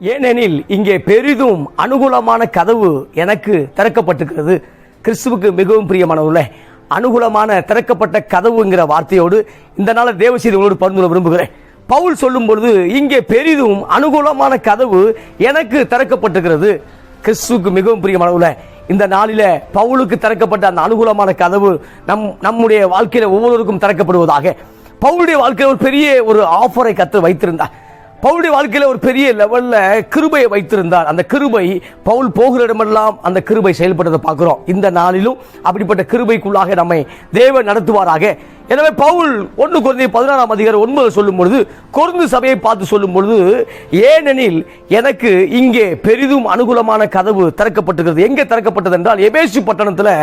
ஏனெனில் இங்கே பெரிதும் அனுகூலமான கதவு எனக்கு திறக்கப்பட்டிருக்கிறது. கிறிஸ்துவுக்கு மிகவும் பிரியமானவுள்ள அனுகூலமான திறக்கப்பட்ட கதவுங்கிற வார்த்தையோடு இந்த நாளை தேவசீதி உங்களோடு விரும்புகிறேன். பவுல் சொல்லும் பொழுது இங்கே பெரிதும் அனுகூலமான கதவு எனக்கு திறக்கப்பட்டிருக்கிறது. கிறிஸ்துவுக்கு மிகவும் பிரியமானவர்களே இந்த நாளில பவுலுக்கு திறக்கப்பட்ட அந்த அனுகூலமான கதவு நம் நம்முடைய வாழ்க்கையில ஒவ்வொருவருக்கும் திறக்கப்படுவதாக. பவுலுடைய வாழ்க்கையில் ஒரு பெரிய ஒரு ஆஃபரை கத்து வைத்திருந்தார். பவுலுடைய வாழ்க்கையில் ஒரு பெரிய லெவலில் கிருபையை வைத்திருந்தார். அந்த கிருபை பவுல் போகிற இடமெல்லாம் அந்த கிருபை செயல்பட்டதை பார்க்குறோம். இந்த நாளிலும் அப்படிப்பட்ட கிருபைக்குள்ளாக நம்மை தேவன் நடத்துவாராக. எனவே பவுல் ஒன்று குறைந்த பதினாறாம் அதிகாரம் ஒன்பது சொல்லும் பொழுது குறைந்து சபையை பார்த்து சொல்லும் பொழுது ஏனெனில் எனக்கு இங்கே பெரிதும் அனுகூலமான கதவு திறக்கப்பட்டிருக்கிறது. எங்கே திறக்கப்பட்டது என்றால் எபேசி பட்டணத்தில்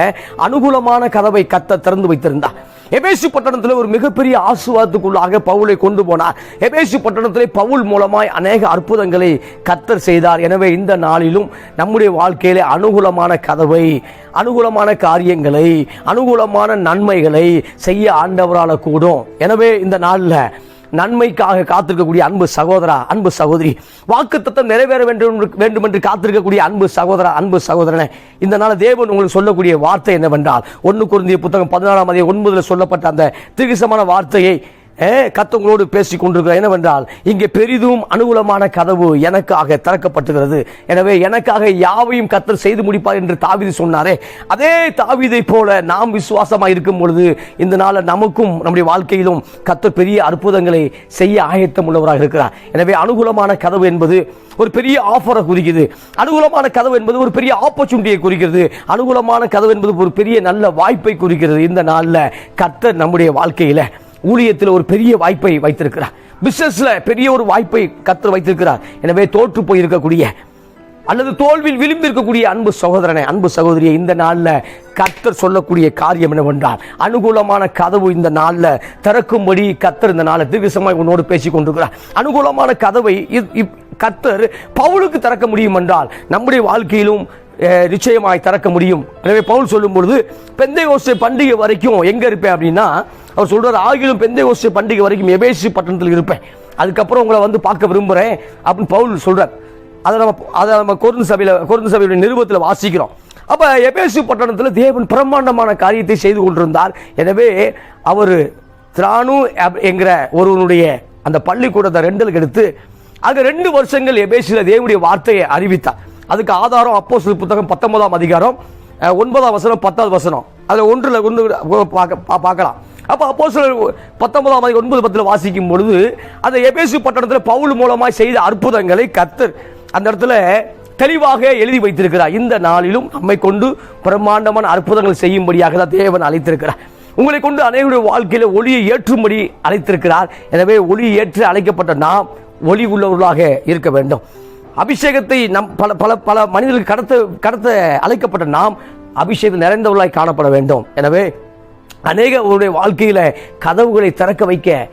அனுகூலமான கதவை கத்த திறந்து வைத்திருந்தார். எபேசு பட்டணத்தில் ஒரு மிகப்பெரிய ஆசுவாதத்துக்குள்ளாக பவுலை கொண்டு போனார். எபேசு பட்டணத்திலே பவுல் மூலமாய் அநேக அற்புதங்களை கத்தர் செய்தார். எனவே இந்த நாளிலும் நம்முடைய வாழ்க்கையிலே அனுகூலமான கதவை அனுகூலமான காரியங்களை அனுகூலமான நன்மைகளை செய்ய ஆண்டவரால கூடும். எனவே இந்த நாளில் நன்மைக்காக காத்திருக்கக்கூடிய அன்பு சகோதரா அன்பு சகோதரி. வாக்குத்தத்தம் நிறைவேற வேண்டும் வேண்டும் என்று காத்திருக்கக்கூடிய அன்பு சகோதரா அன்பு சகோதரனே இந்த நாள் தேவன் உங்களுக்கு சொல்லக்கூடிய வார்த்தை என்னவென்றால் ஒன்று குருந்திய புத்தகம் பதினாறாம் அதிகம் ஒன்பதுல சொல்லப்பட்ட அந்த திருகிசமான வார்த்தையை கத்தவங்களோடு பேசி கொண்டிருக்கிற என்னவென்றால் இங்கே பெரிதும் அனுகூலமான கதவு எனக்காக திறக்கப்பட்டுகிறது. எனவே எனக்காக யாவையும் கத்தர் செய்து முடிப்பார் என்று தாவிது சொன்னாரே. அதே தாவிதை போல நாம் விசுவாசமாக இருக்கும் பொழுது இந்த நாளில் நமக்கும் நம்முடைய வாழ்க்கையிலும் கத்தர் பெரிய அற்புதங்களை செய்ய ஆயத்தம் உள்ளவராக இருக்கிறார். எனவே அனுகூலமான கதவு என்பது ஒரு பெரிய ஆஃபரை குறிக்குது. அனுகூலமான கதவு என்பது ஒரு பெரிய ஆப்பர்ச்சுனிட்டியை குறிக்கிறது. அனுகூலமான கதவு என்பது ஒரு பெரிய நல்ல வாய்ப்பை குறிக்கிறது. இந்த நாளில் கத்தர் நம்முடைய வாழ்க்கையில் ஊழியத்தில் ஒரு பெரிய வாய்ப்பை வைத்திருக்கிறார். பிசினஸ்ல பெரிய ஒரு வாய்ப்பை கத்தர் வைத்திருக்கிறார். எனவே தோற்று போயிருக்கக்கூடிய அல்லது தோல்வியில் விளிம்பி இருக்கக்கூடிய அன்பு சகோதரனை அன்பு சகோதரியை இந்த நாளில் கத்தர் சொல்லக்கூடிய காரியம் என்னவென்றால் அனுகூலமான கதவு இந்த நாளில் திறக்கும்படி கத்தர் இந்த நாளில் தீர்க்கசமாய் உன்னோடு பேசி கொண்டிருக்கிறார். அனுகூலமான கதவை இப்- இப்- கத்தர் பவுலுக்கு திறக்க முடியும் என்றால் நம்முடைய வாழ்க்கையிலும் நிச்சயமாய் திறக்க முடியும். எனவே பவுல் சொல்லும் பொழுது பெந்தை பண்டிகை வரைக்கும் எங்க இருப்பேன் அப்படின்னா அவர் சொல்றாரு ஆகிலும் பெந்தை பண்டிகை வரைக்கும் எபேசி பட்டணத்தில் இருப்பேன். அதுக்கப்புறம் உங்களை வந்து பார்க்க விரும்புறேன் அப்படின்னு பவுல் சொல்றார். அதை நம்ம அதை நம்ம கொருந்து சபையில் கொருந்து சபையுடைய நிருபத்தில் வாசிக்கிறோம். அப்ப எபேசு பட்டணத்தில் தேவன் பிரம்மாண்டமான காரியத்தை செய்து கொண்டிருந்தார். எனவே அவர் திராணு என்கிற ஒருவனுடைய அந்த பள்ளிக்கூடத்தை ரெண்டலுக்கு எடுத்து அங்கே ரெண்டு வருஷங்கள் எபேசியில் தேவனுடைய வார்த்தையை அறிவித்தார். அதுக்கு ஆதாரம் அப்போ புத்தகம் பத்தொன்பதாம் அதிகாரம் ஒன்பதாம் வசனம் பத்தாவது வசனம். அதில் ஒன்றில் ஒன்று பார்க்க- பார்க்கலாம். அப்போ அப்போ பத்தொன்பதாம் அதிகாரம் ஒன்பது பத்தில் வாசிக்கும் பொழுது அந்த எபேசு பட்டணத்தில் பவுல் மூலமாக செய்த அற்புதங்களை கத்தர் அந்த இடத்துல தெளிவாக எழுதி வைத்திருக்கிறார். இந்த நாளிலும் நம்மை கொண்டு பிரம்மாண்டமான அற்புதங்கள் செய்யும்படியாக தான் தேவன் அழைத்திருக்கிறார். உங்களை கொண்டு அனைவருடைய வாழ்க்கையில் ஒளியை ஏற்றும்படி அழைத்திருக்கிறார். எனவே ஒளி ஏற்று அழைக்கப்பட்ட நாம் ஒளி உள்ளவர்களாக இருக்க வேண்டும். அபிஷேகத்தை நம் பல பல பல மனிதர்களுக்கு கடத்த கடத்த அழைக்கப்பட்ட நாம் அபிஷேகம் நிறைந்தவர்களாய் காணப்பட வேண்டும். எனவே அநேகருடைய வாழ்க்கையில கதவுகளை திறக்க வைக்க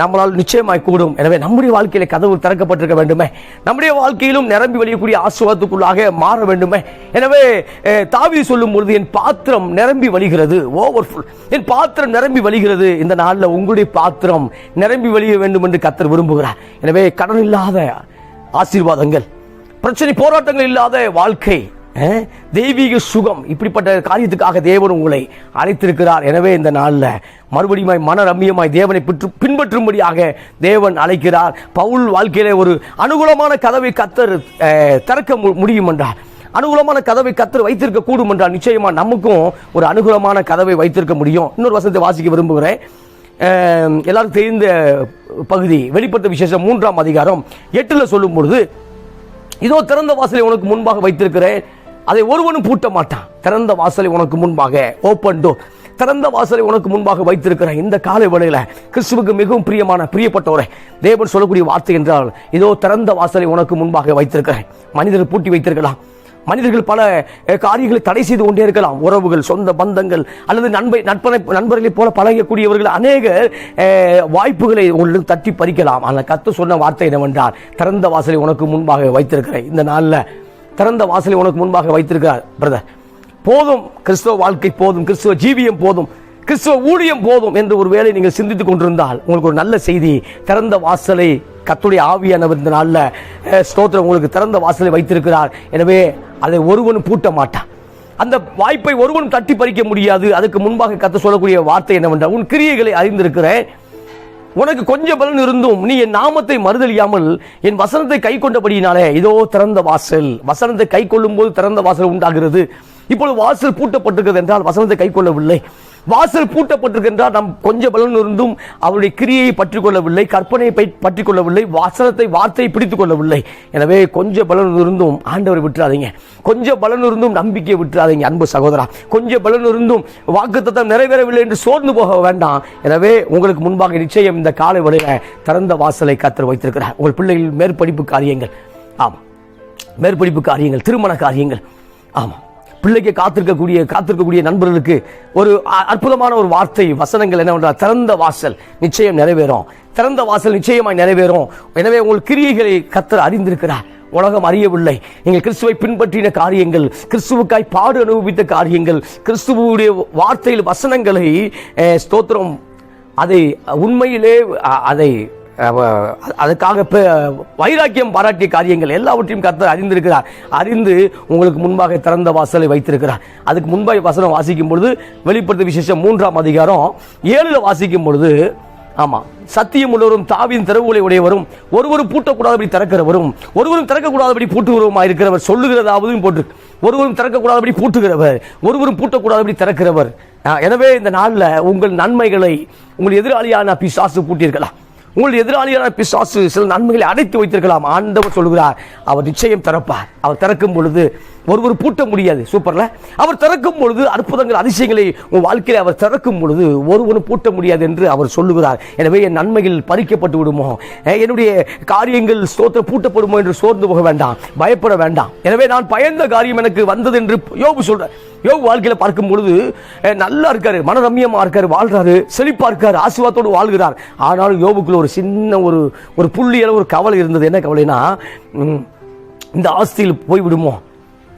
நம்மளால் நிச்சயமாய் கூடும். எனவே நம்முடைய வாழ்க்கையில கதவு திறக்கப்பட்டிருக்க வேண்டுமே. நம்முடைய வாழ்க்கையிலும் நிரம்பி வழியக்கூடிய ஆசுவாதத்துக்குள்ளாக மாற வேண்டுமே. எனவே தாவி சொல்லும் பொழுது என் பாத்திரம் நிரம்பி வழிகிறது ஓவர்ஃபுல் என் பாத்திரம் நிரம்பி வழிகிறது. இந்த நாளில் உங்களுடைய பாத்திரம் நிரம்பி வழிய வேண்டும் என்று கத்தர் விரும்புகிறார். எனவே கடன் இல்லாத ஆசீர்வாதங்கள். பிரச்சனை போராட்டங்கள் இல்லாத வாழ்க்கை தெய்வீக சுகம் இப்படிப்பட்ட காரியத்துக்காக தேவன் உங்களை அழைத்திருக்கிறார். எனவே இந்த நாளில் மறுபடியும் மன ரம்மியமாய் தேவனை பிற்று பின்பற்றும்படியாக தேவன் அழைக்கிறார். பவுல் வாழ்க்கையில ஒரு அனுகூலமான கதவை கத்தர் திறக்க மு- முடியும் என்றார். அனுகூலமான கதவை கத்தர் வைத்திருக்க கூடும் என்றால் நிச்சயமா நமக்கும் ஒரு அனுகூலமான கதவை வைத்திருக்க முடியும். இன்னொரு வசத்தை வாசிக்க விரும்புகிறேன். எல்லாருக்கும் எல்லாரும் தெரிந்த பகுதி வெளிப்பட்ட விசேஷம் மூன்றாம் அதிகாரம். எட்டில் சொல்லும் பொழுது இதோ திறந்த வாசலை உனக்கு முன்பாக வைத்திருக்கிறேன். அதை ஒருவனும் பூட்ட மாட்டான். திறந்த வாசலை உனக்கு முன்பாக ஓப்பன் டோர் திறந்த வாசலை உனக்கு முன்பாக வைத்திருக்கிறேன். இந்த காலை வேளையில கிறிஸ்துவுக்கு மிகவும் பிரியமான பிரியப்பட்டவரை தேவன் சொல்லக்கூடிய வார்த்தை என்றால் இதோ திறந்த வாசலை உனக்கு முன்பாக வைத்திருக்கிறேன். மனிதர் பூட்டி வைத்திருக்கலாம். மனிதர்கள் பல காரியங்களை தடை செய்து கொண்டே இருக்கலாம். உறவுகள் சொந்த பந்தங்கள் அல்லது நண்பை நட்பனை நண்பர்களைப் போல பழகக்கூடியவர்கள் அநேக வாய்ப்புகளை உங்களுக்கு தட்டி பறிக்கலாம். ஆனால் கத்து சொன்ன வார்த்தை என்னவென்றால் திறந்த வாசலை உனக்கு முன்பாக வைத்திருக்கிறேன். இந்த நாளில் திறந்த வாசலை உனக்கு முன்பாக வைத்திருக்கிறார். பிரதர் போதும். கிறிஸ்தவ வாழ்க்கை போதும். கிறிஸ்தவ ஜீவியம் போதும். கிறிஸ்துவ ஊழியம் போதும் என்று ஒரு வேலை நீங்கள் சிந்தித்துக் கொண்டிருந்தால் உங்களுக்கு ஒரு நல்ல செய்தி திறந்த வாசலை கத்துடைய ஆவியானவர் இந்த நாளில் ஸ்தோத்திரம் உங்களுக்கு திறந்த வாசலை வைத்திருக்கிறார். எனவே அதை ஒருவனும் பூட்ட மாட்டான் அந்த வாய்ப்பை ஒருவனும் தட்டி பறிக்க முடியாது. அதுக்கு முன்பாக கத்த சொல்லக்கூடிய வார்த்தை என்னவென்றால் உன் கிரியைகளை அறிந்திருக்கிறேன். உனக்கு கொஞ்சம் பலன் இருந்தும் நீ என் நாமத்தை மறுதலியாமல் என் வசனத்தை கை கொண்டபடியினாலே இதோ திறந்த வாசல். வசனத்தை கை கொள்ளும் போது திறந்த வாசல் உண்டாகிறது. இப்பொழுது வாசல் பூட்டப்பட்டிருக்கிறது என்றால் வசனத்தை கை கொள்ளவில்லை. வாசல் பூட்டப்பட்டிருக்கின்றால் நாம் கொஞ்சம் பலன் இருந்தும் அவருடைய கிரியையை பற்றிக் கொள்ளவில்லை கற்பனையை பை- கொள்ளவில்லை வசனத்தை வார்த்தையை பிடித்துக் கொள்ளவில்லை. எனவே கொஞ்சம் பலன் இருந்தும் ஆண்டவரை விட்டுறாதீங்க. கொஞ்சம் பலன் இருந்தும் நம்பிக்கையை விட்டுறாதீங்க அன்பு சகோதரா. கொஞ்சம் பலன் இருந்தும் வாக்குத்தத்தம் நிறைவேறவில்லை என்று சோர்ந்து போக வேண்டாம். எனவே உங்களுக்கு முன்பாக நிச்சயம் இந்த காலை வழியில திறந்த வாசலை கத்தர் வைத்திருக்கிறார். உங்கள் பிள்ளைகள் மேற்படிப்பு காரியங்கள் ஆமாம் மேற்படிப்பு காரியங்கள் திருமண காரியங்கள் ஆமாம். பிள்ளைக்கு காத்திருக்கக்கூடிய காத்திருக்கக்கூடிய நண்பர்களுக்கு ஒரு அற்புதமான ஒரு வார்த்தை வசனங்கள் என்னவென்றால் திறந்த வாசல் நிச்சயம் நிறைவேறும். திறந்த வாசல் நிச்சயமாய் நிறைவேறும். எனவே உங்கள் கிரியைகளை கத்தர் அறிந்திருக்கிறார். உலகம் அறியவில்லை. நீங்கள் கிறிஸ்துவை பின்பற்றின காரியங்கள் கிறிஸ்துவுக்காய் பாடு அனுபவித்த காரியங்கள் கிறிஸ்துவுடைய வார்த்தையில் வசனங்களை ஸ்தோத்திரம் அதை உண்மையிலே அதை அதுக்காக வைராக்கியம் பாராட்டிய காரியங்கள் எல்லாவற்றையும் கர்த்தர் அறிந்திருக்கிறார். அறிந்து உங்களுக்கு முன்பாக திறந்த வாசலை வைத்திருக்கிறார். அதுக்கு முன்பாக வசனம் வாசிக்கும் பொழுது வெளிப்படுத்த விசேஷம் மூன்றாம் அதிகாரம் ஏழுல வாசிக்கும் பொழுது ஆமா சத்தியம் உள்ளவரும் தாவின் திறவுகளை உடையவரும் ஒருவரும் பூட்டக்கூடாதபடி திறக்கிறவரும் ஒருவரும் திறக்கக்கூடாதபடி பூட்டுகிறவருமா இருக்கிறவர் சொல்லுகிறதாவது போட்டு ஒருவரும் திறக்கக்கூடாதபடி பூட்டுகிறவர் ஒருவரும் பூட்டக்கூடாதபடி திறக்கிறவர். எனவே இந்த நாளில் உங்கள் நன்மைகளை உங்கள் எதிராளியான பிசாசு பூட்டியிருக்கலாம். உங்கள் எதிராளியான பிசாசு சில நன்மைகளை அடைத்து வைத்திருக்கலாம். ஆண்டவர் சொல்கிறார் அவர் நிச்சயம் திறப்பார். அவர் திறக்கும் பொழுது ஒருவர் பூட்ட முடியாது சூப்பரில்? அவர் திறக்கும் பொழுது அற்புதங்கள் அதிசயங்களை உன் வாழ்க்கையில் அவர் திறக்கும் பொழுது ஒருவனும் பூட்ட முடியாது என்று அவர் சொல்லுகிறார். எனவே என் நன்மைகள் பறிக்கப்பட்டு விடுமோ? என்னுடைய காரியங்கள் ஸ்தோத்திரம் பூட்டப்படுமோ என்று சோர்ந்து போக வேண்டாம் பயப்பட வேண்டாம். எனவே நான் பயந்த காரியம் எனக்கு வந்தது என்று யோபு சொல்கிறேன் யோபு வாழ்க்கையில் பார்க்கும் பொழுது நல்லா இருக்காரு மனரம்யமாக இருக்காரு வாழ்றாரு செழிப்பாக இருக்காரு ஆசீர்வாதத்தோடு வாழ்கிறார். ஆனாலும் யோபுக்குள்ள ஒரு சின்ன ஒரு ஒரு புள்ளியில ஒரு கவலை இருந்தது. என்ன கவலைனா இந்த ஆஸ்தியில் போய் விடுமோ?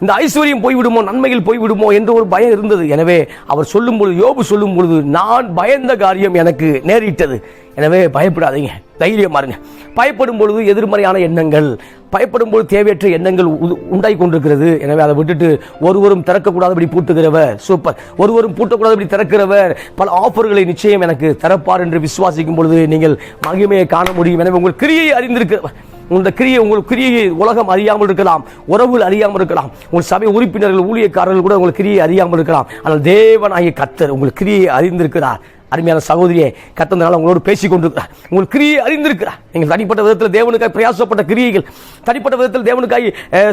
இந்த ஐஸ்வர்யம் போய்விடுமோ நன்மையில் போய்விடுமோ என்று ஒரு பயம் இருந்தது. எனவே அவர் சொல்லும் பொழுது யோபு சொல்லும் பொழுது நான் பயந்த காரியம் எனக்கு நேரிட்டது. எனவே பயப்படாதீங்க தைரியமா இருங்க. பயப்படும் பொழுது எதிர்மறையான எண்ணங்கள் பயப்படும் பொழுது தேவையற்ற எண்ணங்கள் உ- உண்டாகி கொண்டிருக்கிறது. எனவே அதை விட்டுட்டு ஒருவரும் திறக்கக்கூடாதபடி பூட்டுகிறவர் சூப்பர். ஒருவரும் பூட்டக்கூடாதபடி திறக்கிறவர் பல ஆஃபர்களை நிச்சயம் எனக்கு திறப்பார் என்று விசுவாசிக்கும் பொழுது நீங்கள் மகிமையை காண முடியும். எனவே உங்கள் கிரியை அறிந்திருக்கிறவர் உங்கள் கிரியை உங்களுக்கு கிரியை உலகம் அறியாமல் இருக்கலாம் உறவுகள் அறியாமல் இருக்கலாம் உங்கள் சபை உறுப்பினர்கள் ஊழியக்காரர்கள் கூட உங்களுக்கு கிரியை அறியாமல் இருக்கலாம். ஆனால் தேவனாகிய கத்தர் உங்களுக்கு கிரியை அறிந்திருக்கிறார். அருமையான சகோதரியை கத்தந்தனால உங்களோடு பேசி கொண்டிருக்கிறார் உங்கள் கிரியை அறிந்திருக்கிறார். நீங்கள் தனிப்பட்ட விதத்தில் தேவனுக்காய் பிரயாசப்பட்ட கிரியைகள் தனிப்பட்ட விதத்தில் தேவனுக்காய்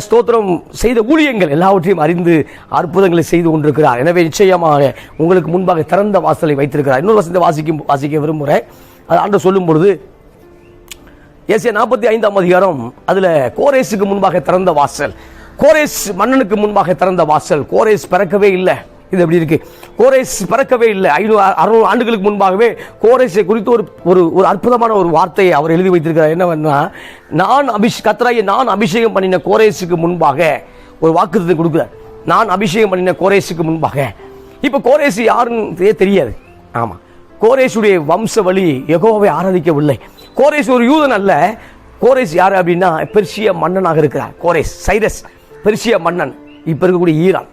ஸ்தோத்திரம் செய்த ஊழியங்கள் எல்லாவற்றையும் அறிந்து அற்புதங்களை செய்து கொண்டிருக்கிறார். எனவே நிச்சயமாக உங்களுக்கு முன்பாக திறந்த வாசலை வைத்திருக்கிறார். இன்னொரு வசந்த வாசிக்கும் வாசிக்க விரும்புகிறேன். அது ஆண்டு சொல்லும் பொழுது ஏசியா நாற்பத்தி ஐந்தாம் அதிகாரம். அதில் கோரேஸுக்கு முன்பாக திறந்த வாசல். கோரேஸ் மன்னனுக்கு முன்பாக திறந்த வாசல். கோரேஸ் பிறக்கவே இல்லை. இது எப்படி இருக்கு? கோரேஸ் பிறக்கவே இல்லை. ஐநூறு அறுநூறு ஆண்டுகளுக்கு முன்பாகவே கோரேஸை குறித்து ஒரு ஒரு ஒரு அற்புதமான ஒரு வார்த்தையை அவர் எழுதி வைத்திருக்கிறார். என்னவென்னா நான் அபிஷ் கத்ராயை நான் அபிஷேகம் பண்ணின கோரேஸுக்கு முன்பாக ஒரு வாக்குறுதி கொடுக்குறார். நான் அபிஷேகம் பண்ணின கோரேஸுக்கு முன்பாக. இப்போ கோரேஸ் யாருன்னு தெரியாது. ஆமா. கோரேஷுடைய வம்ச வழி எகோவை ஆராதிக்கவில்லை. கோரேஸ் ஒரு யூதன் அல்ல. கோரேஸ் யார் அப்படின்னா பெர்சிய மன்னனாக இருக்கிறார். கோரேஸ் சைரஸ் பெர்சிய மன்னன். இப்போ இருக்கக்கூடிய ஈரான்.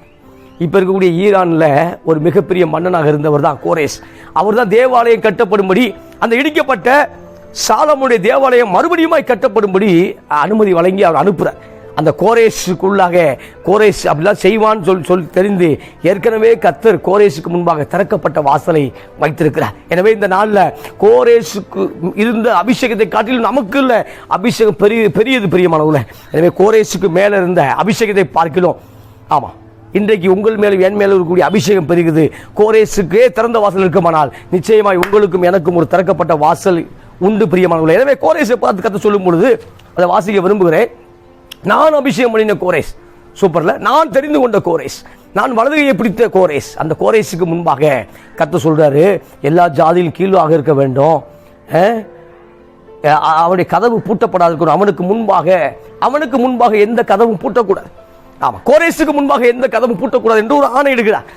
இப்போ இருக்கக்கூடிய ஈரானில் ஒரு மிகப்பெரிய மன்னனாக இருந்தவர் தான் கோரேஸ். அவர் தான் தேவாலயம் கட்டப்படும்படி அந்த இடிக்கப்பட்ட சாலமுடைய தேவாலயம் மறுபடியுமாய் கட்டப்படும்படி அனுமதி வழங்கி அவர் அனுப்புகிறார் அந்த கோரேஷுக்குள்ளாக கோரேஷ் அப்படிலாம் செய்வான்னு சொல் சொல் தெரிந்து ஏற்கனவே கத்தர் கோரேஸுக்கு முன்பாக திறக்கப்பட்ட வாசலை வைத்திருக்கிறார். எனவே இந்த நாளில் கோரேஷுக்கு இருந்த அபிஷேகத்தை காட்டிலும் நமக்கு இல்லை அபிஷேகம் பெரிய பெரியது பிரியமானவுல எனவே கோரேஷுக்கு மேலே இருந்த அபிஷேகத்தை பார்க்கலாம் ஆமாம் இன்றைக்கு உங்கள் மேலும் என் மேலும் இருக்கக்கூடிய அபிஷேகம் பெருகுது. கோரேஸுக்கே திறந்த வாசல் இருக்குமானால் நிச்சயமாய் உங்களுக்கும் எனக்கும் ஒரு திறக்கப்பட்ட வாசல் உண்டு பிரியமானவர்கள் எனவே கோரேஸை பார்த்து கற்று சொல்லும் பொழுது அதை வாசிக்க விரும்புகிறேன். நான் அபிஷேகம் பண்ணின கோரேஸ். சூப்பரில் நான் தெரிந்து கொண்ட கோரேஸ். நான் வலதுகையை பிடித்த கோரேஸ். அந்த கோரேஸுக்கு முன்பாக கத்த சொல்கிறாரு எல்லா ஜாதியிலும் கீழாக இருக்க வேண்டும். அவனுடைய கதவு பூட்டப்படாது இருக்கணும் அவனுக்கு முன்பாக அவனுக்கு முன்பாக எந்த கதவும் பூட்டக்கூடாது. ஆமாம் கோரேஸுக்கு முன்பாக எந்த கதவும் பூட்டக்கூடாது என்று ஒரு ஆணை எடுக்கிறார்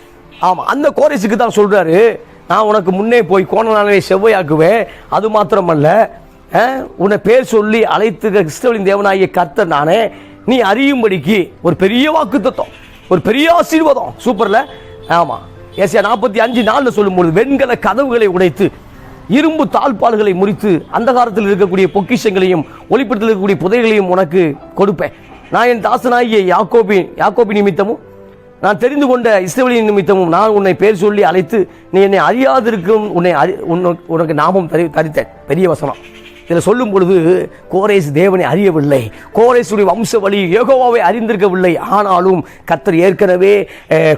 ஆமாம் அந்த கோரேஸுக்கு தான் சொல்கிறாரு நான் உனக்கு முன்னே போய் கோணநாளை செவ்வையாக்குவேன். அது மாத்திரமல்ல உன்னை பேர் சொல்லி அழைத்து கிறிஸ்தவனின் தேவனாகிய கர்த்தர் நானே. நீ அறியும்படிக்கு ஒரு பெரிய வாக்கு ஒரு பெரிய ஆசீர்வாதம். சூப்பர்ல? ஆமா. ஏசியா நாற்பத்தி அஞ்சு நாளில் சொல்லும்பொழுது வெண்கல கதவுகளை உடைத்து இரும்பு தாழ்பால்களை முறித்து அந்த காலத்தில் இருக்கக்கூடிய பொக்கிஷங்களையும் ஒளிப்படத்தில் இருக்கக்கூடிய புதைகளையும் உனக்கு கொடுப்பேன். நான் என் தாசனாகிய யாக்கோபின் யாக்கோபி நிமித்தமும் நான் தெரிந்து கொண்ட இஸ்ரவேலின் நிமித்தமும் நான் உன்னை பேர் சொல்லி அழைத்து நீ என்னை அறியாதிருக்கும் உன்னை அறி உனக்கு நாமம் தரி தரித்தேன். பெரிய வசனம். இதில் சொல்லும் பொழுது கோரேஸ் தேவனை அறியவில்லை. கோரேசுடைய வம்ச வழி யோகோவாவை அறிந்திருக்கவில்லை. ஆனாலும் கத்தர் ஏற்கனவே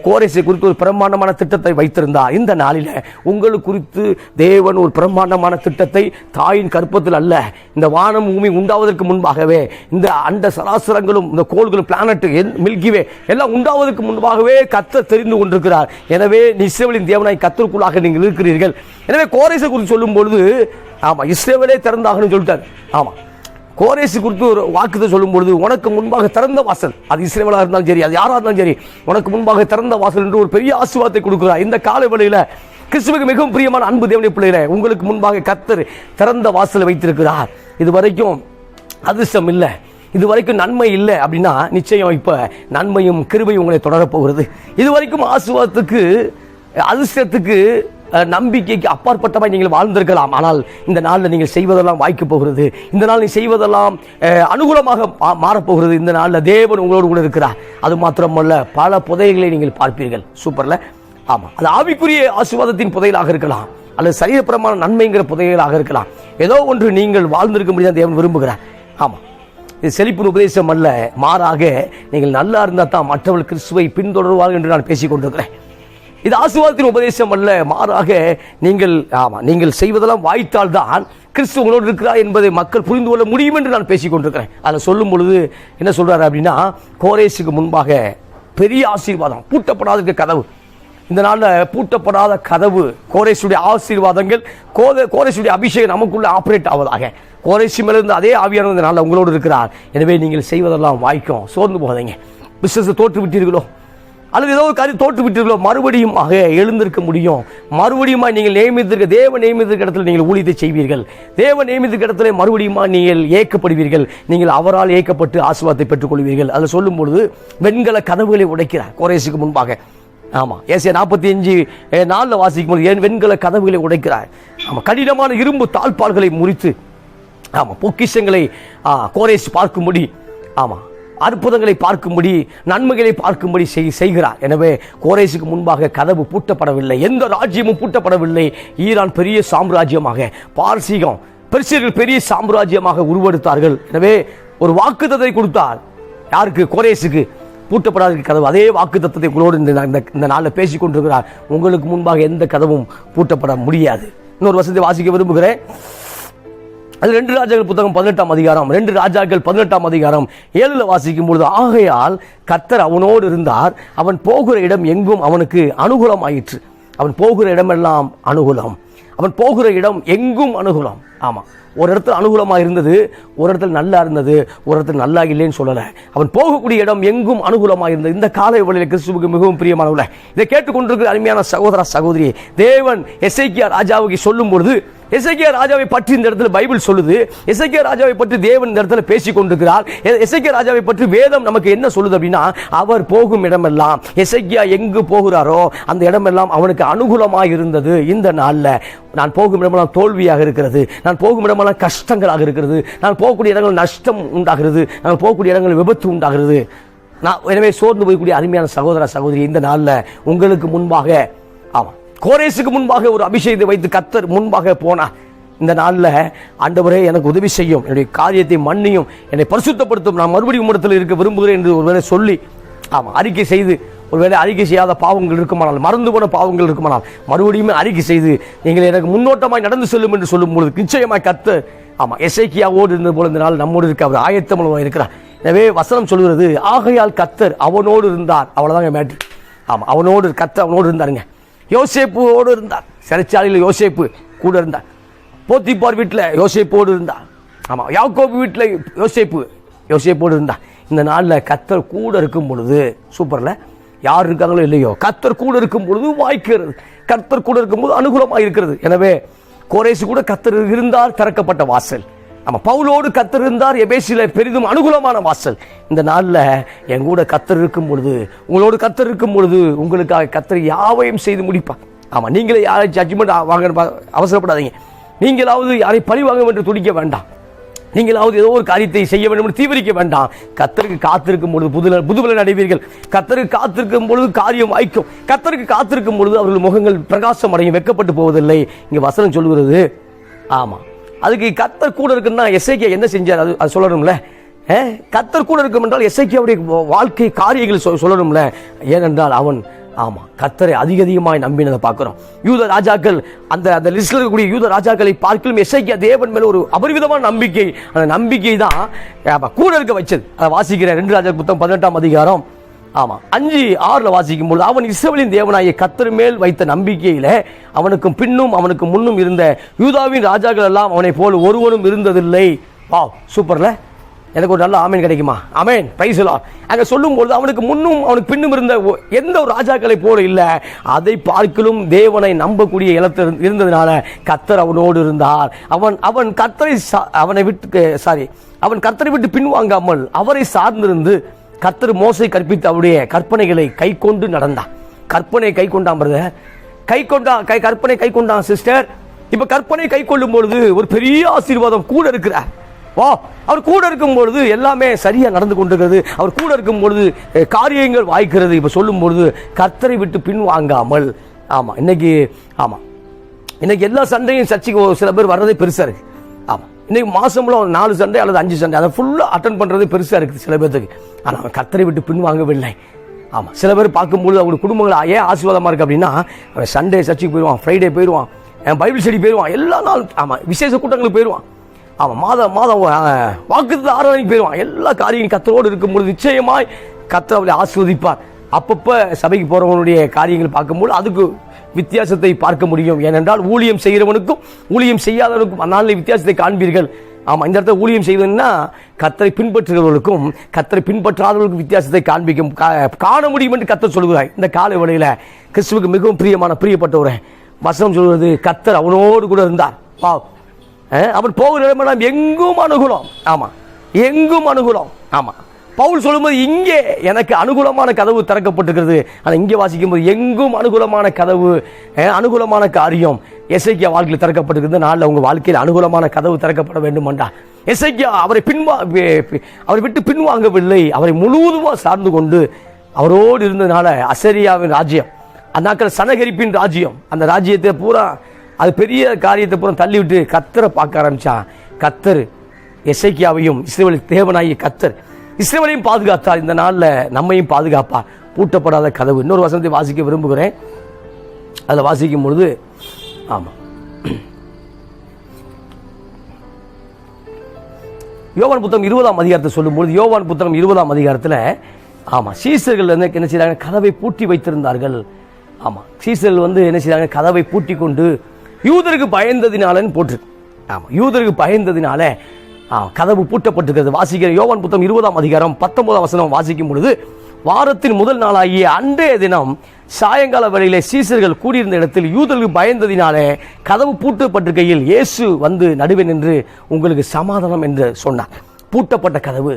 கோரேசை குறித்து ஒரு பிரம்மாண்டமான திட்டத்தை வைத்திருந்தார். இந்த நாளில் உங்களுக்கு குறித்து தேவன் ஒரு பிரம்மாண்டமான திட்டத்தை தாயின் கற்பத்தில் அல்ல. இந்த வானம் பூமி உண்டாவதற்கு முன்பாகவே இந்த அண்ட சராசரங்களும் இந்த கோள்களும் பிளானட் மில்கிவே எல்லாம் உண்டாவதற்கு முன்பாகவே கத்தர் தெரிந்து கொண்டிருக்கிறார். எனவே நிசவலின் தேவனாய் கத்தருக்குள்ளாக நீங்கள் இருக்கிறீர்கள். எனவே கோரேசை குறித்து சொல்லும் பொழுது ஆமாம் இஸ்ரேவலே திறந்தாகணும் சொல்லிட்டார். ஆமாம் கோரேசு குறித்து ஒரு வாக்குத்தை சொல்லும் பொழுது உனக்கு முன்பாக திறந்த வாசல். அது இஸ்ரேவலாக இருந்தாலும் சரி அது யாராக இருந்தாலும் சரி உனக்கு முன்பாக திறந்த வாசல் என்று ஒரு பெரிய ஆசுவாதத்தை கொடுக்கிறார். இந்த கால வேளையில கிறிஸ்துவுக்கு மிகவும் பிரியமான அன்பு தேவனை பிள்ளைகளை உங்களுக்கு முன்பாக கத்தர் திறந்த வாசலை வைத்திருக்கிறார். இது வரைக்கும் அதிர்ஷ்டம் இல்லை. இது வரைக்கும் நன்மை இல்லை. அப்படின்னா நிச்சயம் இப்போ நன்மையும் கிருபையும் உங்களை தொடரப்போகிறது இது வரைக்கும் ஆசுவாதத்துக்கு அதிர்ஷ்டத்துக்கு நம்பிக்கைக்கு அப்பாற்பட்டமாய் நீங்கள் வாழ்ந்திருக்கலாம். ஆனால் இந்த நாளில் நீங்கள் செய்வதெல்லாம் வாய்க்க போகிறது. இந்த நாள் நீ செய்வதெல்லாம் அஹ், அனுகூலமாக மா- மாறப்போகிறது. இந்த நாளில் தேவன் உங்களோடு கூட இருக்கிறார். அது மாத்திரமல்ல பல புதைகளை நீங்கள் பார்ப்பீர்கள். சூப்பர்ல? ஆமா. அது ஆவிக்குரிய ஆசீர்வாதத்தின் புதையலாக இருக்கலாம். அல்லது சரீரப்பிரமான நன்மைங்கிற புதையலாக இருக்கலாம். ஏதோ ஒன்று நீங்கள் வாழ்ந்திருக்க முடியாது தேவன் விரும்புகிறார். ஆமா. இது செழிப்பு உபதேசம் அல்ல. மாறாக நீங்கள் நல்லா இருந்தால் தான் மற்றவர்கள் கிறிஸ்துவை பின்தொடர்வார்கள் என்று நான் பேசிக் கொண்டிருக்கிறேன். இது ஆசீர்வாதத்தின் உபதேசம் அல்ல. மாறாக நீங்கள் ஆமாம் நீங்கள் செய்வதெல்லாம் வாய்த்தால் தான் கிறிஸ்து உங்களோடு இருக்கிறார் என்பதை மக்கள் புரிந்து கொள்ள முடியும் என்று நான் பேசிக் கொண்டிருக்கிறேன். அதை சொல்லும் பொழுது என்ன சொல்கிறாரு அப்படின்னா கோரேசுக்கு முன்பாக பெரிய ஆசீர்வாதம் பூட்டப்படாத கதவு. இந்த நாளில் பூட்டப்படாத கதவு கோரேசுடைய ஆசீர்வாதங்கள் கோத கோரேசுடைய அபிஷேகம் நமக்குள்ளே ஆப்ரேட் ஆவதாக. கோரேசி மேலிருந்து அதே ஆவியானவர் இந்த நாளில் உங்களோடு இருக்கிறார். எனவே நீங்கள் செய்வதெல்லாம் வாய்க்கும் சோர்ந்து போகாதீங்க. பிஸ்னஸை தோற்று விட்டீர்களோ அல்லது ஏதோ ஒரு காரியம் தோற்று விட்டீர்களோ மறுபடியும் ஆக எழுந்திருக்க முடியும். மறுபடியுமா நீங்கள் நியமித்திருக்க தேவ நியமித்திருக்க இடத்துல நீங்கள் ஊழியத்தை செய்வீர்கள். தேவ நியமித்திருக்க இடத்துல மறுபடியுமா நீங்கள் ஏக்கப்படுவீர்கள் நீங்கள் அவரால் ஏக்கப்பட்டு ஆசீர்வாதத்தை பெற்றுக்கொள்வீர்கள். அதில் சொல்லும் பொழுது வெண்கல கதவுகளை உடைக்கிறார் கோரேசுக்கு முன்பாக. ஆமாம் ஏசிய நாற்பத்தி அஞ்சு நாளில் வாசிக்கும் போது ஏன் வெண்கல கதவுகளை உடைக்கிறார் ஆமாம் கடினமான இரும்பு தாழ்பால்களை முறித்து ஆமாம் பொக்கிஷங்களை ஆ, கோரேஸ் பார்க்கும்படி ஆமாம் அற்புதங்களை பார்க்கும்படி நன்மைகளை பார்க்கும்படி செய்- செய்கிறார். எனவே கோரேசுக்கு முன்பாக கதவு பூட்டப்படவில்லை எந்த ராஜ்யமும் பூட்டப்படவில்லை. ஈரான் பெரிய சாம்ராஜ்யமாக பாரசீகம் பெருசியர்கள் பெரிய சாம்ராஜ்யமாக உருவெடுத்தார்கள். எனவே ஒரு வாக்குத்தத்தை கொடுத்தார். யாருக்கு? கோரேசுக்கு. பூட்டப்படாத கதவு. அதே வாக்கு தத்துவத்தை உங்களோடு இந்த இந்த நாளில் பேசி கொண்டிருக்கிறார். உங்களுக்கு முன்பாக எந்த கதவும் பூட்டப்பட முடியாது. இன்னொரு வசதி வாசிக்க விரும்புகிறேன். அது ரெண்டு ராஜாக்கள் புத்தகம் பதினெட்டாம் அதிகாரம் ரெண்டு ராஜாக்கள் பதினெட்டாம் அதிகாரம். ஏழுல வாசிக்கும் பொழுது ஆகையால் கத்தர் அவனோடு இருந்தார். அவன் போகிற இடம் எங்கும் அவனுக்கு அனுகூலம் ஆயிற்று அவன் போகிற இடமெல்லாம் அனுகூலம். அவன் போகிற இடம் எங்கும் அனுகூலம். ஆமாம் ஒரு இடத்துல அனுகூலமாக இருந்தது ஒரு இடத்துல நல்லா இருந்தது ஒரு இடத்துல நல்லா இல்லைன்னு சொல்லலை. அவன் போகக்கூடிய இடம் எங்கும் அனுகூலமாக இருந்தது. இந்த காலை வழியில் கிறிஸ்துவுக்கு மிகவும் பிரியமானவர்கள இதை கேட்டுக்கொண்டிருக்கிற அருமையான சகோதர சகோதரி தேவன் எஸ்ஐக்கியா ராஜாவுக்கு சொல்லும் பொழுது எசைக்கியா ராஜாவை பற்றி இந்த இடத்துல பைபிள் சொல்லுது. எசைக்கியா ராஜாவை பற்றி தேவன் இந்த இடத்துல பேசிக் கொண்டிருக்கிறார். எ- ராஜாவை பற்றி வேதம் நமக்கு என்ன சொல்லுது அப்படின்னா அவர் போகும் இடமெல்லாம் எசைக்கியா எங்கு போகிறாரோ அந்த இடமெல்லாம் அவனுக்கு அனுகூலமாக இருந்தது இந்த நாளில். நான் போகும் இடமெல்லாம் தோல்வியாக இருக்கிறது. நான் போகும் இடமெல்லாம் கஷ்டங்களாக இருக்கிறது. நான் போகக்கூடிய இடங்கள் நஷ்டம் உண்டாகிறது. நான் போகக்கூடிய இடங்கள் விபத்து உண்டாகிறது. நான் எனவே சோர்ந்து போய்க்கூடிய அருமையான சகோதர சகோதரி இந்த நாளில் உங்களுக்கு முன்பாக கோரேசுக்கு முன்பாக ஒரு அபிஷேகத்தை வைத்து கத்தர் முன்பாக போனார். இந்த நாளில் ஆண்டவரே எனக்கு உதவி செய்யும். என்னுடைய காரியத்தை மன்னியும். என்னை பரிசுத்தப்படுத்தும். நான் மறுபடியும் இடத்தில் இருக்க விரும்புகிறேன் என்று ஒருவேளை சொல்லி ஆமாம் அறிக்கை செய்து ஒருவேளை அறிக்கை செய்யாத பாவங்கள் இருக்குமானால் மறந்து போன பாவங்கள் இருக்குமானால் மறுபடியும் அறிக்கை செய்து நீங்கள் எனக்கு முன்னோட்டமாய் நடந்து செல்லும் என்று சொல்லும் பொழுது நிச்சயமாய் கத்து ஆமாம் எசைக்கியாவோடு இருந்தது போல இந்த நாள் நம்மோடு இருக்க அவர் ஆயத்தமாக இருக்கிறார். எனவே வசனம் சொல்கிறது ஆகையால் கத்தர் அவனோடு இருந்தார். அவ்வளோதாங்க மேட்ரு ஆமாம் அவனோடு கத்தர் அவனோடு இருந்தாருங்க. யோசேப்போடு இருந்தார் சிறைச்சாலையில் யோசேப்பு கூட இருந்தார் போத்திப்பார் வீட்டில் யோசேப்போடு இருந்தார் ஆமாம் யாக்கோப்பு வீட்டில் யோசேப்பு யோசேப்போடு இருந்தார் இந்த நாளில் கத்தர் கூட இருக்கும் பொழுது சூப்பரில் யார் இருக்காங்களோ இல்லையோ கத்தர் கூட இருக்கும் பொழுது வாய்க்கிறது. கத்தர் கூட இருக்கும்போது அனுகூலமாக இருக்கிறது எனவே கோரேசு கூட கத்தர் இருந்தால் திறக்கப்பட்ட வாசல். நம்ம பவுலோடு கத்தர் இருந்தார் எபேசியில் பெரிதும் அனுகூலமான வாசல். இந்த நாளில் என் கூட கத்தர் இருக்கும் பொழுது உங்களோடு கத்தர் இருக்கும் பொழுது உங்களுக்காக கத்தர் யாவையும் செய்து முடிப்பார். ஆமாம் நீங்களே யாரை ஜட்ஜ்மெண்ட் வாங்க அவசரப்படாதீங்க. நீங்களாவது யாரை பழி வாங்க என்று துடிக்க வேண்டாம். நீங்களாவது ஏதோ ஒரு காரியத்தை செய்ய வேண்டும் என்று தீவிரிக்க வேண்டாம். கத்தருக்கு காத்திருக்கும் பொழுது புது புதுபலன் அடைவீர்கள். கத்தருக்கு காத்திருக்கும் பொழுது காரியம் வாய்க்கும். கத்தருக்கு காத்திருக்கும் பொழுது அவர்கள் முகங்கள் பிரகாசம் அடையும் வெக்கப்பட்டு போவதில்லை. இங்கே வசனம் சொல்கிறது ஆமாம் அதுக்கு கத்தர் கூட இருக்குன்னா எஸ்ஐகே என்ன செஞ்சார்? அது அது சொல்லணும்ல. கத்தர் கூட இருக்கும் என்றால் எஸ்ஐகேவுடைய வாழ்க்கை காரியங்கள் சொ- சொல்லணும்ல. ஏனென்றால் அவன் ஆமாம் கத்தரை அதிக அதிகமாக நம்பினதை பார்க்குறோம். யூத ராஜாக்கள் அந்த அந்த லிஸ்டில் இருக்கக்கூடிய யூத ராஜாக்களை பார்க்கலும் எஸ்ஐக்கியா தேவன் மேலே ஒரு அபரிவிதமான நம்பிக்கை. அந்த நம்பிக்கை தான் கூட இருக்க வச்சது. அதை வாசிக்கிற ரெண்டு ராஜா புத்தகம் பதினெட்டாம் அதிகாரம். ஆமா. அஞ்சு ஆறுல வாசிக்கும் பொழுது அவன் இஸ்ரவேலின் தேவனாய கத்தர் மேல் வைத்த நம்பிக்கையில அவனுக்கும் பின்னும் அவனுக்கு முன்னும் இருந்த யூதாவின் ராஜாக்கள் எல்லாம் அவனை போல் ஒருவனும் இருந்ததில்லை. வா சூப்பர்ல. எனக்கு ஒரு நல்ல ஆமேன் கிடைக்குமா? ஆமேன். பிரைஸ்லாம் அங்க பொழுது அவனுக்கு முன்னும் அவனுக்கு பின்னும் இருந்த எந்த ஒரு ராஜாக்களை போல இல்ல. அதை பார்க்கலும் தேவனை நம்பக்கூடிய இலத்தில் இருந்ததுனால கத்தர் அவனோடு இருந்தார். அவன் அவன் கத்தரை சா- அவனை விட்டு சாரி அவன் கத்தரை விட்டு பின்வாங்காமல் அவரை சார்ந்திருந்து கர்த்தர் மோசை கற்பித்த அவருடைய கற்பனைகளை கை கொண்டு நடந்தான். கற்பனை கை கொண்டான் பிரதர் கை கொண்டா கை கற்பனை கை கொண்டான் சிஸ்டர் இப்ப கற்பனை கை கொள்ளும் பொழுது ஒரு பெரிய ஆசீர்வாதம் கூட இருக்கிறார் வா அவர் கூட இருக்கும் பொழுது எல்லாமே சரியா நடந்து கொண்டிருக்கிறது. அவர் கூட இருக்கும் பொழுது காரியங்கள் வாய்க்கிறது. இப்ப சொல்லும் பொழுது கர்த்தரை விட்டு பின் வாங்காமல் ஆமா இன்னைக்கு ஆமா. இன்னைக்கு எல்லா சண்டையும் சர்ச்சைக்கு சில பேர் வர்றதே பெருசா இருக்கு. இன்றைக்கி இன்னைக்கு மாசம்ல ஒரு நாலு சண்டை அல்லது அஞ்சு சண்டை. அதை ஃபுல்லா அட்டன் பண்ணுறது பெருசா இருக்குது சில பேர்த்துக்கு. ஆனா அவன் கத்தரை விட்டு பின்வாங்கவில்லை. ஆமா சில பேர் பார்க்கும்போது அவங்க குடும்பங்கள் ஏன் ஆசீர்வாதமா இருக்கு அப்படின்னா அவன் சண்டே சர்ச்சுக்கு போயிடுவான் ஃப்ரைடே போயிடுவான் பைபிள் ஸ்டடி போயிடுவான் எல்லா நாளும் ஆமா விசேஷ கூட்டங்களுக்கு போயிடுவான் அவன் மாதம் மாதம் வாக்குறது ஆராதனைக்கு போயிடுவான் எல்லா காரியம் கத்தரோடு இருக்கும்போது நிச்சயமாய் கத்தர் அவளை ஆசீர்வதிப்பார். அப்பப்போ சபைக்கு போகிறவனுடைய காரியங்கள் பார்க்கும்போது அதுக்கு வித்தியாசத்தை பார்க்க முடியும். ஏனென்றால் ஊழியம் செய்கிறவனுக்கும் ஊழியம் செய்யாதவனுக்கும் அந்நாளில் வித்தியாசத்தை காண்பீர்கள். ஆமாம் இந்த இடத்துல ஊழியம் செய்வதுன்னா கத்தரை பின்பற்றுகிறவர்களுக்கும் கத்தரை பின்பற்றாதவர்களுக்கும் வித்தியாசத்தை காண்பிக்கும் கா- காண முடியும் என்று கத்தர் சொல்கிறாய் இந்த காலை வேளையில கிறிஸ்துவுக்கு மிகவும் பிரியமான பிரியப்பட்டவரை வசனம் சொல்வது கத்தர் அவனோடு கூட இருந்தார். வா அவன் போகிற இடமெல்லாம் எங்கும் அனுகூலம் ஆமாம் எங்கும் அனுகூலம் ஆமாம் பவுல் சொல்லும்போது இங்கே எனக்கு அனுகூலமான கதவு திறக்கப்பட்டிருக்கிறது. ஆனால் இங்கே வாசிக்கும் போது எங்கும் அனுகூலமான கதவு அனுகூலமான காரியம் எசைக்கியா வாழ்க்கையில் திறக்கப்பட்டிருக்கிறது. நாளில் உங்கள் வாழ்க்கையில் அனுகூலமான கதவு திறக்கப்பட வேண்டுமெண்டா எசைக்கியா அவரை பின்வா அவரை விட்டு பின்வாங்கவில்லை. அவரை முழுவதுமாக சார்ந்து கொண்டு அவரோடு இருந்ததுனால அசரியாவின் ராஜ்யம் அந்நாக்கள் சனகரிப்பின் ராஜ்யம் அந்த ராஜ்யத்தை பூரா அது பெரிய காரியத்தை பூரா தள்ளிவிட்டு கத்தரை பார்க்க ஆரம்பித்தான் கத்தர் எசைக்கியாவையும் இஸ்ரேல் தேவனாகிய கத்தர் இஸ்ரேலையும் பாதுகாத்தார் இந்த நாள்ல நம்மையும் பாதுகாப்பார் பூட்டப்படாத கதவு. இன்னொரு வசனத்தை வாசிக்க விரும்புகிறேன். அதில் வாசிக்கும் பொழுது ஆமாம் யோவான் புத்தகம் இருபதாம் அதிகாரத்தை சொல்லும்பொழுது யோவான் புத்தகம் இருபதாம் அதிகாரத்தில் ஆமா சீசர்கள் வந்து என்ன செய்தாங்க கதவை பூட்டி வைத்திருந்தார்கள். ஆமா சீசர்கள் வந்து என்ன செய்தாங்க கதவை பூட்டி கொண்டு யூதருக்கு பயந்ததினாலன்னு போட்டு ஆமா யூதருக்கு பயந்ததினால கதவு பூட்டப்பட்டிருக்கிறது. வாசிக்கிற யோவான் புத்தகம் இருபதாம் அதிகாரம் பத்தொன்பதாம் வசனம் வாசிக்கும் பொழுது வாரத்தின் முதல் நாளாகிய அன்றைய தினம் சாயங்கால வேளையிலே சீசர்கள் கூடியிருந்த இடத்தில் யூதர்கள் பயந்ததினாலே கதவு பூட்டப்பட்டிருக்கையில் இயேசு வந்து நடுவே நின்று உங்களுக்கு சமாதானம் என்று சொன்னார். பூட்டப்பட்ட கதவு.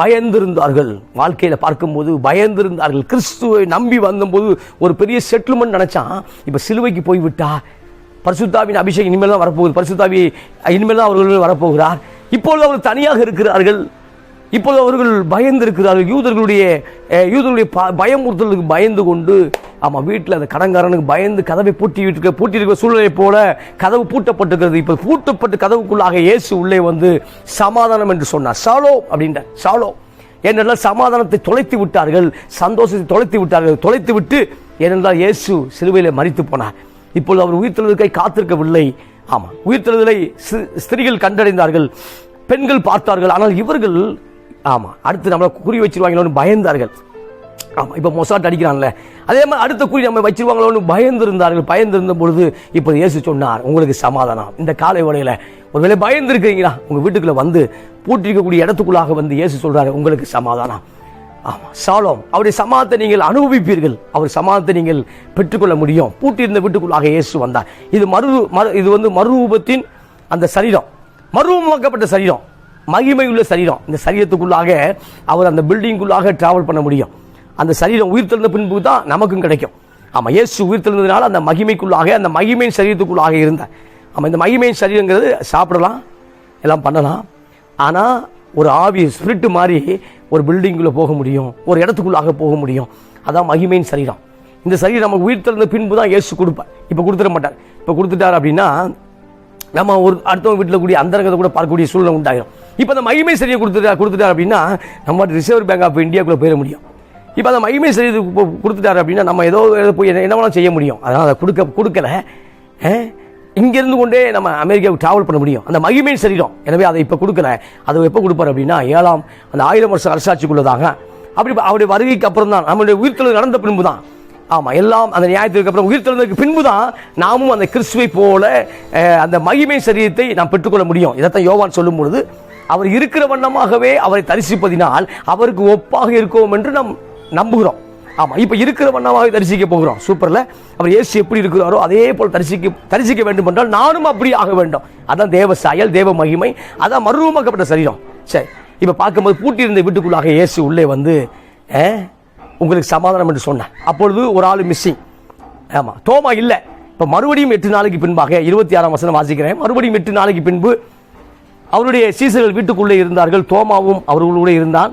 பயந்திருந்தார்கள். வாழ்க்கையில் பார்க்கும்போது பயந்திருந்தார்கள். கிறிஸ்துவை நம்பி வந்தபோது ஒரு பெரிய செட்டில்மெண்ட் நினச்சான். இப்போ சிலுவைக்கு போய்விட்டா? பரிசுத்தாவின் அபிஷேகம் இனிமேல் தான் வரப்போகுது. பரிசுத்தாவி இனிமேல் தான் அவர்கள் வரப்போகிறார். இப்பொழுது அவர்கள் தனியாக இருக்கிறார்கள். இப்பொழுது அவர்கள் பயந்து இருக்கிறார்கள் யூதர்களுடைய யூதர்களுடைய ப- பயமுறுத்தலுக்கு பயந்து கொண்டு ஆமாம் வீட்டில் அந்த கடன்காரனுக்கு பயந்து கதவை பூட்டி விட்டு பூட்டியிருக்கிற சூழ்நிலை போல கதவு பூட்டப்பட்டிருக்கிறது. இப்போ பூட்டப்பட்டு கதவுக்குள்ளாக இயேசு உள்ளே வந்து சமாதானம் என்று சொன்னார். சாலோ அப்படின்ற சாலோ ஏனென்றால் சமாதானத்தை தொலைத்து விட்டார்கள். சந்தோஷத்தை தொலைத்து விட்டார்கள். தொலைத்து விட்டு ஏனென்றால் இயேசு சிலுவையில் மறித்து போனார். இப்பொழுது அவர் உயிர்த்தெழுதலுக்கை காத்திருக்கவில்லை. ஆமாம் உயிர்த்தெழுதலை ஸ்திரீகள் கண்டடைந்தார்கள் பெண்கள் பார்த்தார்கள் ஆனால் இவர்கள் ஆமாம் அடுத்து நம்மளை குறி வச்சிருவாங்களோன்னு பயந்தார்கள். ஆமாம் இப்போ மொசாட் அடிக்கிறான்ல. அதே மாதிரி அடுத்த குறி நம்ம வச்சிருவாங்களோன்னு பயந்துருந்தார்கள். பயந்துருந்த பொழுது இப்போ இயேசு சொன்னார் உங்களுக்கு சமாதானம். இந்த காலை வேளையில ஒருவேளை பயந்துருக்கிறீங்களா? உங்கள் வீட்டுக்குள்ளே வந்து பூட்டிருக்கக்கூடிய இடத்துக்குள்ளாக வந்து இயேசு சொல்கிறாரு உங்களுக்கு சமாதானம். ஆமாம் சாலோம். அவருடைய சமாதத்தை நீங்கள் அனுபவிப்பீர்கள். அவர் சமாதத்தை நீங்கள் பெற்றுக்கொள்ள முடியும். பூட்டியிருந்த வீட்டுக்குள்ளாக இயேசு வந்தார். இது மறு மறு இது வந்து மறுரூபத்தின் அந்த சரீரம். மறுரூபமாக்கப்பட்ட சரீரம். மகிமையுள்ள சரீரம். இந்த சரீரத்துக்குள்ளாக அவர் அந்த பில்டிங்குள்ளாக டிராவல் பண்ண முடியும். அந்த சரீரம் உயிர் தெழுந்த பின்பு தான் நமக்கும் கிடைக்கும். ஆமாம் இயேசு உயிர் தெழுந்ததுனால அந்த மகிமைக்குள்ளாக அந்த மகிமையின் சரீரத்துக்குள்ளாக இருந்தார். ஆமாம் இந்த மகிமையின் சரீரங்கிறது சாப்பிடலாம் எல்லாம் பண்ணலாம். ஆனால் ஒரு ஆவி ஸ்பிரிட் மாதிரி ஒரு பில்டிங்குள்ளே போக முடியும். ஒரு இடத்துக்குள்ளாக போக முடியும். அதான் மகிமையின் சரீரம். இந்த சரீரம் நமக்கு உயிர் திறந்த பின்பு தான் இயேசு கொடுப்பார் இப்போ கொடுத்துட மாட்டார். இப்போ கொடுத்துட்டார் அப்படின்னா நம்ம ஒரு அடுத்தவங்க வீட்டில் கூடிய அந்தரங்கத்தை கூட பார்க்கக்கூடிய சூழ்நிலை உண்டாயிரும். இப்போ அந்த மகிமை சரியை கொடுத்துட்டா கொடுத்துட்டார் அப்படின்னா நம்ம ரிசர்வ் பேங்க் ஆஃப் இந்தியாக்குள்ளே போயிட முடியும். இப்போ அந்த மகிமை சரி கொடுத்துட்டாரு அப்படின்னா நம்ம ஏதோ போய் என்ன வேணாலும் செய்ய முடியும். அதனால் அதை கொடுக்க கொடுக்கல. அஹ், இங்கிருந்து கொண்டே நம்ம அமெரிக்காவுக்கு டிராவல் பண்ண முடியும். அந்த மகிமை சரீரம். எனவே அதை இப்போ கொடுக்கல. அதை எப்போ கொடுப்பார் அப்படின்னா ஏழாம் அந்த ஆயிரம் வருஷம் அரசாட்சிக்குள்ளதாக. அப்படி அவருடைய வருகைக்கு அப்புறம் தான் நம்மளுடைய உயிர்த்தெழுதல் நடந்த பின்பு தான் ஆமாம் எல்லாம் அந்த நியாயத்திற்கு அப்புறம் உயிர்த்தெழுந்ததுக்கு பின்பு தான் நாமும் அந்த கிறிஸ்துவை போல அந்த மகிமை சரீரத்தை நாம் பெற்றுக்கொள்ள முடியும். இதைத்தான் யோவான் சொல்லும் பொழுது அவர் இருக்கிற வண்ணமாகவே அவரை தரிசிப்பதினால் அவருக்கு ஒப்பாக இருக்கோம் என்று நாம் நம்புகிறோம். ஆமாம் இப்போ இருக்கிற வண்ணமாக தரிசிக்க போகிறோம். சூப்பரில். அவர் இயேசு எப்படி இருக்கிறாரோ அதே போல் தரிசிக்க தரிசிக்க வேண்டும் என்றால் நானும் அப்படி ஆக வேண்டும். அதான் தேவ சாயல் தேவ மகிமை. அதான் மறுரூபமாக்கப்பட்ட சரீரம். சரி இப்போ பார்க்கும்போது பூட்டியிருந்த வீட்டுக்குள்ளாக இயேசு உள்ளே வந்து உங்களுக்கு சமாதானம் என்று சொன்னேன் அப்பொழுது ஒரு ஆள் மிஸ்ஸிங் ஆமாம் தோமா இல்லை. இப்போ மறுபடியும் எட்டு நாளைக்கு பின்பாக இருபத்தி ஆறாம் வசனம் வாசிக்கிறேன். மறுபடியும் எட்டு நாளைக்கு பின்பு அவருடைய சீசர்கள் வீட்டுக்குள்ளே இருந்தார்கள். தோமாவும் அவர்களுடைய இருந்தான்.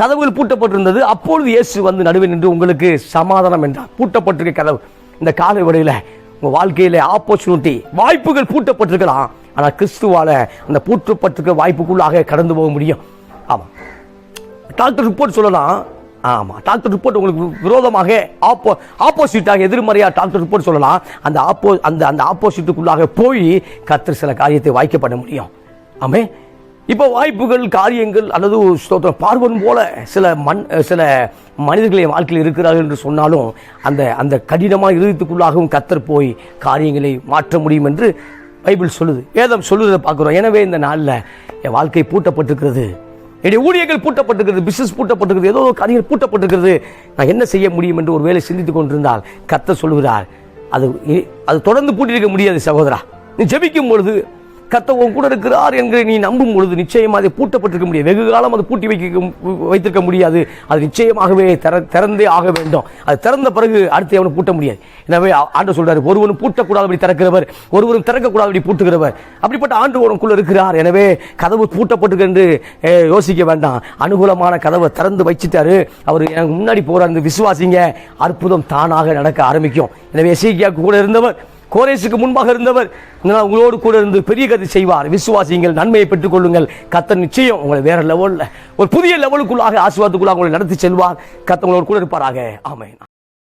கதவுகள் பூட்டப்பட்டிருந்தது. அப்பொழுது இயேசு வந்து நடுவே நின்று உங்களுக்கு சமாதானம் என்றார். பூட்டப்பட்டிருக்க கதவு. இந்த காலை வரையில உங்கள் வாழ்க்கையில் ஆப்பர்ச்சுனிட்டி வாய்ப்புகள் பூட்டப்பட்டிருக்கலாம். ஆனால் கிறிஸ்துவால அந்த பூட்டப்பட்டிருக்க வாய்ப்புக்குள்ளாக கடந்து போக முடியும். ஆமாம் டாக்டர் ரிப்போர்ட் சொல்லலாம். ஆமாம் டாக்டர் ரிப்போர்ட் உங்களுக்கு விரோதமாக ஆப்போ ஆப்போசிட்டாக எதிர்மறையாக டாக்டர் ரிப்போர்ட் சொல்லலாம். அந்த ஆப்போ அந்த அந்த ஆப்போசிட்டுக்குள்ளாக போய் கத்திர சில காரியத்தை வாய்க்க பண்ண முடியும். ஆமே இப்போ வாய்ப்புகள் காரியங்கள் அல்லது ஸ்தோத்திரம். பார்வன் போல சில மண் சில மனிதர்களை வாழ்க்கையில் இருக்கிறார்கள் என்று சொன்னாலும் அந்த அந்த கடினமான இருதயத்துக்குள்ளாகவும் கத்தர் போய் காரியங்களை மாற்ற முடியும் என்று பைபிள் சொல்லுது. வேதம் சொல்லுறதை பார்க்குறோம். எனவே இந்த நாளில் என் வாழ்க்கை பூட்டப்பட்டிருக்கிறது. என்னுடைய ஊழியர்கள் பூட்டப்பட்டிருக்கிறது. பிசினஸ் பூட்டப்பட்டிருக்கிறது. ஏதோ காரியங்கள் பூட்டப்பட்டிருக்கிறது. நான் என்ன செய்ய முடியும் என்று ஒரு வேலை சிந்தித்துக் கொண்டிருந்தால் கத்த சொல்கிறார் அது அது தொடர்ந்து பூட்டியிருக்க முடியாது சகோதரா. நீ ஜெபிக்கும் பொழுது கத்த உன் கூட இருக்கிறார் என்கிற நீ நம்பும் பொழுது நிச்சயமா அதை பூட்டப்பட்டிருக்க முடியாது. வெகு காலம் அது பூட்டி வைக்க வைத்திருக்க முடியாது. அது நிச்சயமாகவே திற திறந்தே ஆக வேண்டும். அது திறந்த பிறகு அடுத்து அவனை பூட்ட முடியாது. எனவே ஆண்டு சொல்றாரு ஒருவனும் பூட்டக்கூடாதபடி திறக்கிறவர் ஒருவரும் திறக்கக்கூடாதபடி பூட்டுகிறவர். அப்படிப்பட்ட ஆண்டு உனக்குள்ள இருக்கிறார். எனவே கதவு பூட்டப்பட்டிருக்கு என்று யோசிக்க வேண்டாம். அனுகூலமான கதவை திறந்து வச்சுட்டாரு. அவர் எனக்கு முன்னாடி போறார் இந்த விசுவாசிங்க அற்புதம் தானாக நடக்க ஆரம்பிக்கும். எனவே சீக்கியா கூட இருந்தவர் கோரேசுக்கு முன்பாக இருந்தவர். உங்களோடு கூட இருந்து பெரிய கதை செய்வார். விசுவாசிங்கள் நன்மையை பெற்றுக் கொள்ளுங்கள். கத்தர் நிச்சயம் உங்களை வேற லெவல்ல ஒரு புதிய லெவலுக்குள்ளாக ஆசீர்வாதத்துக்குள்ளாக உங்களை நடத்தி செல்வார். கத்தர் உங்களோடு கூட இருப்பாராக. ஆமை